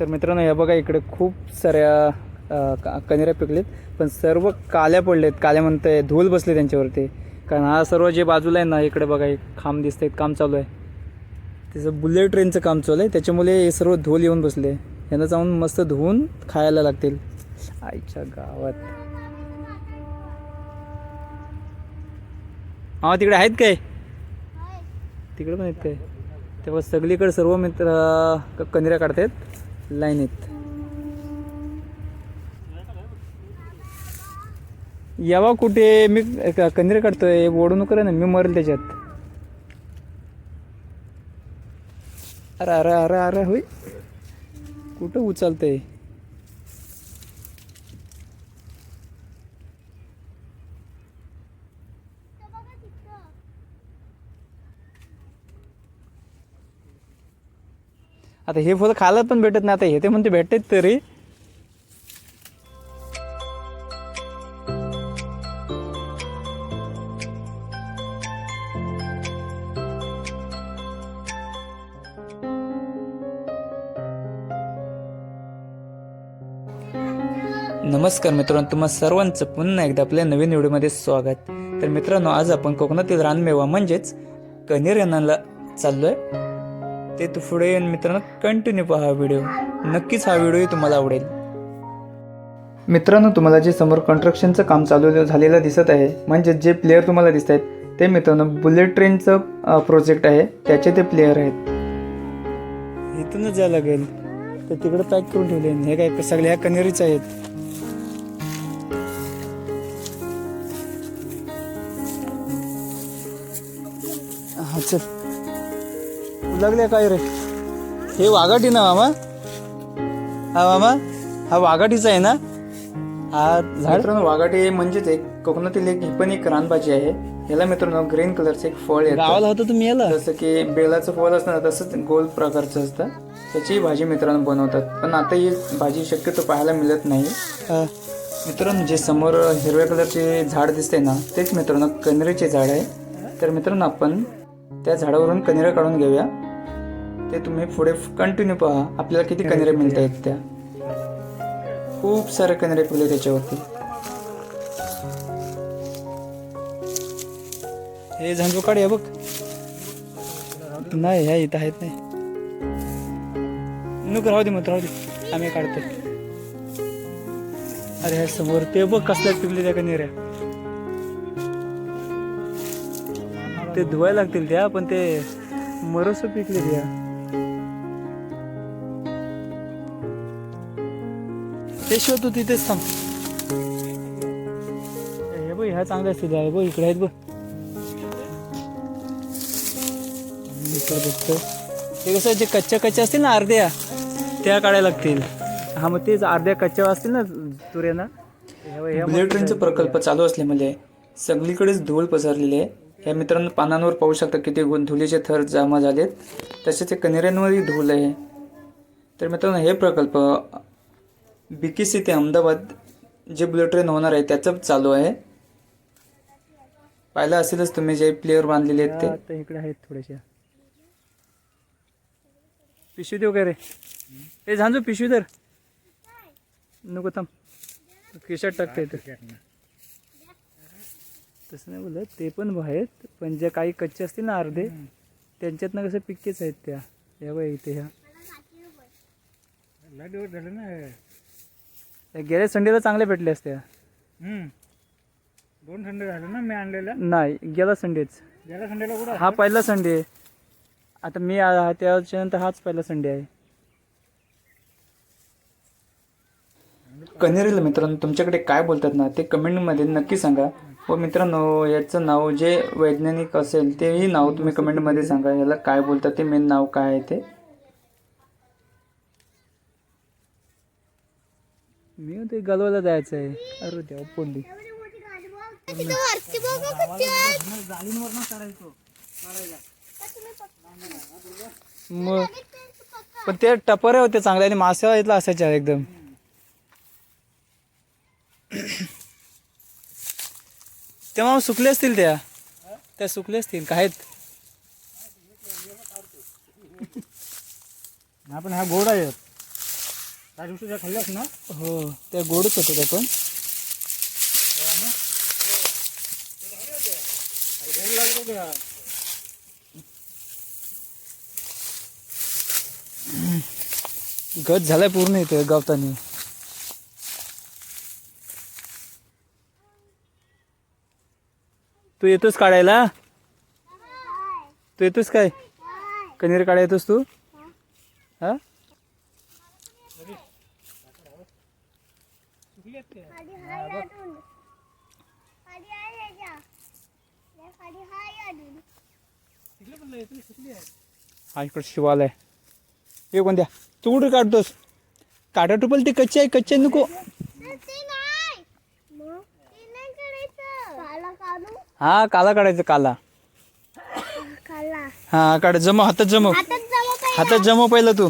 तर मित्रांनो हे बघा इकडे खूप साऱ्या क- कनेऱ्या पिकलेत पण सर्व काल्या पडलेत. काल्या म्हणतंय धूल बसले त्यांच्यावरती. कारण हा सर्व जे बाजूला आहे ना इकडे बघा एक खांब दिसतंय काम चालू आहे. त्याचं बुलेट ट्रेनचं काम चालू आहे. त्याच्यामुळे हे सर्व धूल येऊन बसले. यांना जाऊन मस्त धुवून खायला लागतील. आईच्या गावात. हा तिकडे आहेत काय? तिकडे पण आहेत काय? तेव्हा सगळीकडे सर्व मित्र कनेऱ्या काढतायत. लाईनीत यावा कुठे? मी कंदीर काढतोय. ओढू नको ना. मी मरेल त्याच्यात. अरे अरे अरे अरे होय. कुठं उचलतंय? आता हे फुलं खायला पण भेटत नाही. आता हे ते म्हणते भेटत तरी. नमस्कार मित्रांनो तुम्हा सर्वांचं पुन्हा एकदा आपल्या नवीन व्हिडिओमध्ये स्वागत. तर मित्रांनो आज आपण कोकणातील रानमेवा म्हणजेच कनेर यांना चाललोय. ते तू पुढे येऊन मित्रांनो कंटिन्यू पहा व्हिडिओ नक्कीच हा व्हिडिओ तुम्हाला आवडेल. मित्रांनो तुम्हाला जे समोर कन्स्ट्रक्शनचं काम चालू झालेलं दिसत आहे म्हणजे जे प्लेयर तुम्हाला दिसत आहेत ते मित्रांनो बुलेट ट्रेनचं प्रोजेक्ट आहे. त्याचे ते प्लेयर आहेत. इथूनच जायला लागेल. तर तिकडे पॅक करून ठेवले. हे काय सगळ्या कनेरीच आहेत. हा चल. लागले काय रे? हे वाघाटी ना मामा. हा मामा हा वाघाटीचा आहे ना? हा झाड. मित्रांनो वाघाटी म्हणजेच एक कोकणातील एक ही पण एक रानभाजी आहे. याला मित्रांनो ग्रीन कलरचं एक फळ येतं. गावाला होतं तुम्ही याला? जसं की बेलाचं फळ असतं ना तसंच गोल प्रकारचं असतं. त्याची भाजी मित्रांनो बनवतात. पण आता ही भाजी शक्यतो पाहायला मिळत नाही. मित्रांनो जे समोर हिरव्या कलरचे झाड दिसते ना तेच मित्रांनो कनेरीचे झाड आहे. तर मित्रांनो आपण त्या झाडावरून कनेऱ्या काढून घेऊया. ते तुम्ही पुढे कंटिन्यू पहा. आपल्याला किती कनेऱ्या मिळत आहेत त्या. खूप सारे कनेरे पिकले त्याच्यावरती. हे झांजू काढूया बघ. नाही ह्या इथं आहेत नाही. नको राहू दे मग राहू दे. आम्ही काढतोय. अरे ह्या समोर ते बघ कसल्या पिकले त्या कनेऱ्या. ते धुवायला लागतील त्या पण ते मरस पिकले त्या ते शोध तू तिथेच थांब. हे बघ ह्या चांगल्या असतील ह्या बघ इकडे आहेत बघ. बघतो ते कसं जे कच्च्या कच्च्या असतील ना अर्ध्या त्या काढायला लागतील. हा मग तेच अर्ध्या कच्च्या असतील ना तुऱ्यांना. बुलेट ट्रेनचा प्रकल्प चालू असल्यामुळे सगळीकडेच धूळ पसरलेली आहे. या मित्रांनो पानांवर पाहू शकता किती गु- धुळीचे थर जमा झालेत. तसेच ते कनेऱ्यांवरही धूळ आहे. तर मित्रांनो हे प्रकल्प बीकेसी ते अहमदाबाद जे बुलेट ट्रेन होणार आहे त्याचं चालू आहे. पाहिलं असेलच तुम्ही जे प्लेअर बांधलेले आहेत ते. इकडे आहेत थोडेसे. पिशवी देऊ काय रे? ए झांजू पिशवी धर. नको थांब. खिशात टाकता येतं तसं नाही बोलत ते पण आहेत पण ज्या काही कच्चे असतील ना अर्धे त्यांच्यातनं कसं पिक्केच आहेत त्या. या बाई इथे ह्या त्या गेल्या संडेला चांगल्या भेटल्या असत्या दोन संडे झाले ना मी आणलेल्या? नाही गेला संडेच. गेल्या संडेला कुठं? हा पहिला संडे. आहे. आता मी आ- त्याच्यानंतर हाच पहिला संडे आहे. कनेरीला मित्रांनो तुमच्याकडे काय बोलतात ना ते कमेंटमध्ये नक्की सांगा. व मित्रांनो याचं नाव जे वैज्ञानिक असेल तेही नाव तुम्ही कमेंटमध्ये सांगा याला काय बोलतात ते मेन नाव काय आहे ते. मी ते गलवायला जायचं आहे अरे देवा पोंडी मग पण ते टपर होते चांगले आणि मासे इथला असायच्या एकदम. तेव्हा सुकले असतील त्या. त्या सुकले असतील काय आहेत आपण हा गोड आहेत त्या खाल्ल्यास ना? हो त्या गोडच होतं त्या पण. गत गच झालाय पूर्ण इथे गावतानी. तू येतोस काढायला? तू येतोस काय? कनेर काढा येतोस तू? हा सुकली आहेत त्या. खाली हाय अजून खाली आहे याच्या या खाली हाय अजून सुकली पण लय, तुला सुकली आहे हा इकडे शिवालय. हे कोणत्या तू कुठे काढतोस? काटा टुपल ते कच्चे आहे कच्चे नको. तर ते नाही. मग ते नाही करायचं काला काढू. हा काला काढायचं काला. काला. हा काढ जमव हातात जमव जमा हातात जमव पहिलं तू.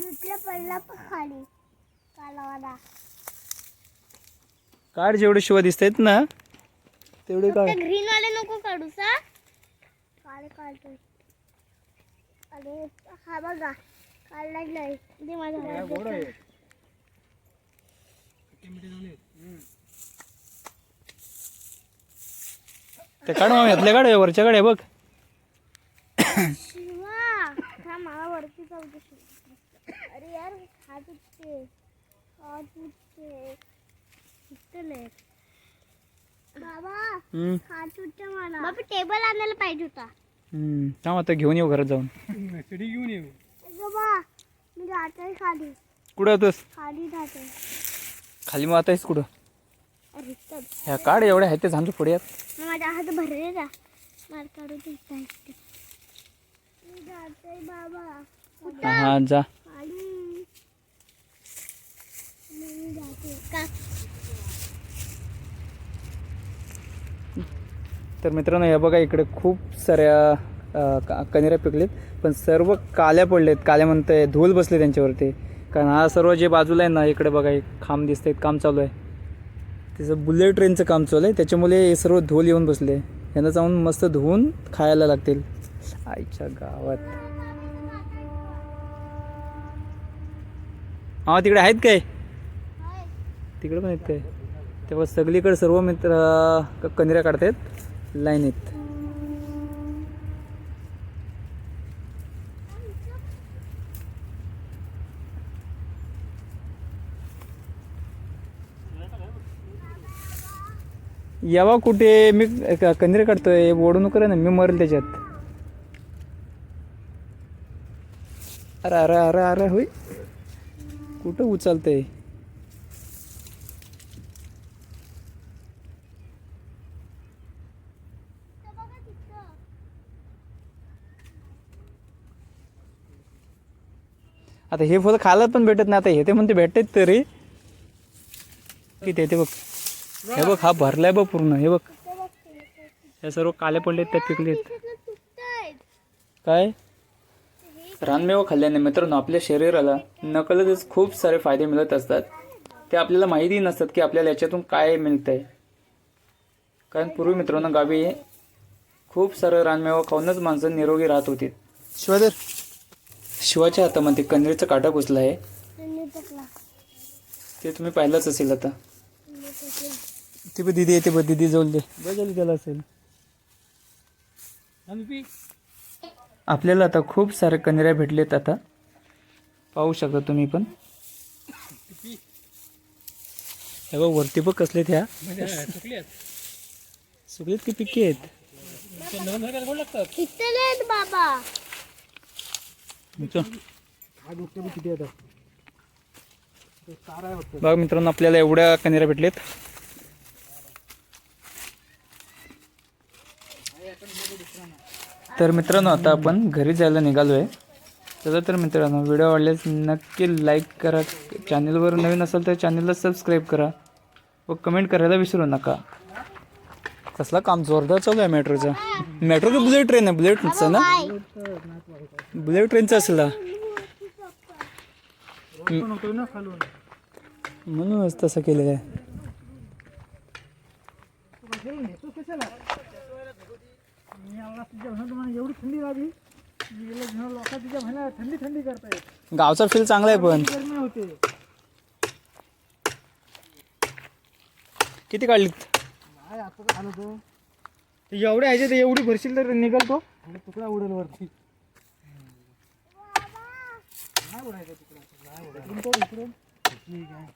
दुसऱ्या पडला पण खाली. कालावाला काढ जेवढे शिवा दिसत आहेत ना तेवढे काढ. ग्रीन वाले नको काढू सा काळे काढतोय अरे हा बघा काढला नाही? दे माझा काय हात गोड आहे. देतो. ते काढ यातले काढ वरच्या काढ हे बघ. शिवा हा मला वरती जाऊ दे शिवा. अरे यार हात उठते हात उठते उठले बाबा हम्म, हात उठते मला. बाबा टेबल आणायला पाहिजे होता. थांब आता घेऊन येऊ घरात जाऊन. शिडी घेऊन येऊ. बाबा मी जाते खाली. कुठं होतोस खाली जाते खाली मग आता आहेस कुठं? अरे तर ह्या काढ एवढ्या आहेत ते झांजू पुढे मग माझा हात भरले का मला काढू. मी बाबा. हा जा. खाली. मी जाते का? तर मित्रांनो हे बघा इकडे खूप साऱ्या का- कनेऱ्या पिकलेत. पण सर्व काल्या पडलेत. काल्या म्हणते धूल बसले त्यांच्यावरती. कारण हा सर्व जे बाजूला आहे ना इकडे बघा एक खांब दिसतंय काम चालू आहे. त्याचं बुलेट ट्रेनचं काम चालू आहे. त्याच्यामुळे हे सर्व धूल येऊन बसले. यांना जाऊन मस्त धुवून खायला लागतील. आईच्या गावात. हा तिकडे आहेत काय? तिकडे पण आहेत काय? तेव्हा सगळीकडे सर्व मित्र क- कनेऱ्या काढतात लाईनीत यावा कुठे? मी क- काढतोय. ओढू नको ना. मी मरेल त्याच्यात. अरे अरे अरे अरे होय. कुठं उचलतंय? आता हे फळ खायला पण भेटत नाही. आता हे ते म्हणते भेटत तरी. किती आहे ते बघ. हे बघ हा भरलाय बघ पूर्ण. हे बघ. हे सर्व काले पडले त्या पिकलेत. काय? रानमेवा खाल्ल्याने मित्रांनो आपल्या शरीराला नकलतच खूप सारे फायदे मिळत असतात. ते आपल्याला माहिती नसतात की आपल्याला याच्यातून काय मिळतंय. कारण पूर्वी मित्रांनो गावी खूप सारं रानमेवा खाऊनच माणसं निरोगी राहत होती. शिवाय शिवाच्या हातामध्ये कन्नडीचा काटा घुसला आहे. ते तुम्ही पाहिलंच असेल आता. ते बघ दिदी येते बघ दिदी जवळ दे. बघायला त्याला असेल. आपल्याला आता खूप सारे कनेऱ्या भेटलेत आता. पाहू शकता तुम्ही पण. हे बघ वरती बघ कसलेत ह्या. सुकली आहेत. सुकलेत की पिके आहेत? बाबा चल. हा दुखते किती येतात ते तारा आहे वाटतं. बघा मित्रांनो आपल्याला एवढ्या कनेऱ्या भेटलेत. तर मित्रांनो आता आपण घरी जायला निघालो आहे चला तर मित्रांनो व्हिडिओ आवडल्यास नक्की लाईक करा. चॅनलवर नवीन असाल तर चॅनलला सबस्क्राईब करा. व कमेंट करायला विसरू नका. कसला काम जोरदार चालू आहे मेट्रोचं. मेट्रो की बुलेट ट्रेन आहे बुलेटचं ना? बुलेट ट्रेनचं असेल. म्हणूनच तसं केलेलं आहे. गावचा फील चांगला आहे पण. किती काढलीत? आता तो एवढे आहे ते एवढी भरशील तर निघाल तो. तुकडा उडेल वरती. नाही उडायचा तुकडा नाही उडायचा. इकडून तो इकडून. ठीक आहे.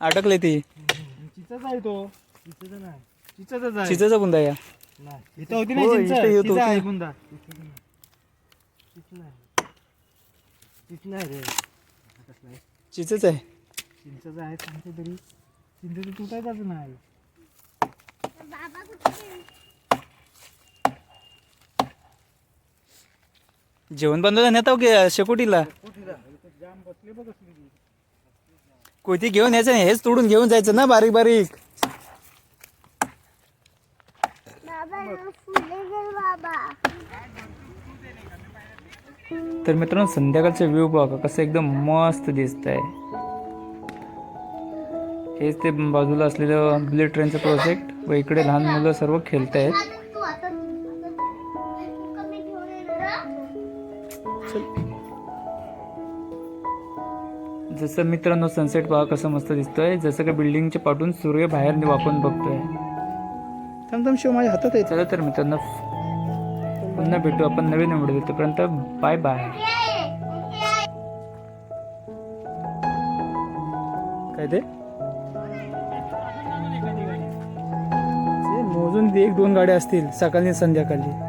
अटकले ती. चिचाच आहे तो. चिचाचा नाही. चिचाचाच आहे. चिचेचा बुंदा या. नाही. इथं होती हो, ना चिंच? येत चिंच आहे होती. बुंदा. चिंच नाही. चिंच नाही रे. चिचेच आहे. चिंचच आहे सांगते तरी. चिंचेचं तुटायचाच नाही? जेवण बनवलं नेता की शेकोटीला. जाम बसले बघ कसली ती. कोयती घेऊन यायचं नाही हेच तोडून घेऊन जायचं ना बारीक बारीक. तर मित्रांनो संध्याकाळचा व्ह्यू बघा कसं एकदम मस्त दिसत आहे हेच ते बाजूला असलेलं बुलेट ट्रेनचं प्रोजेक्ट व इकडे लहान मुलं सर्व खेळत आहेत हा? जसं मित्रांनो सनसेट पहा कसं मस्त दिसतोय. जसं का बिल्डिंगच्या पाठून सूर्य बाहेर वाकून बघतोय. थांब शिव माझ्या हातात आहे चला तर मित्रांनो पुन्हा भेटू आपण नवीन व्हिडिओ तोपर्यंत बाय बाय काय ते? एक दोन गाड्या असतील सकाळी आणि संध्याकाळी.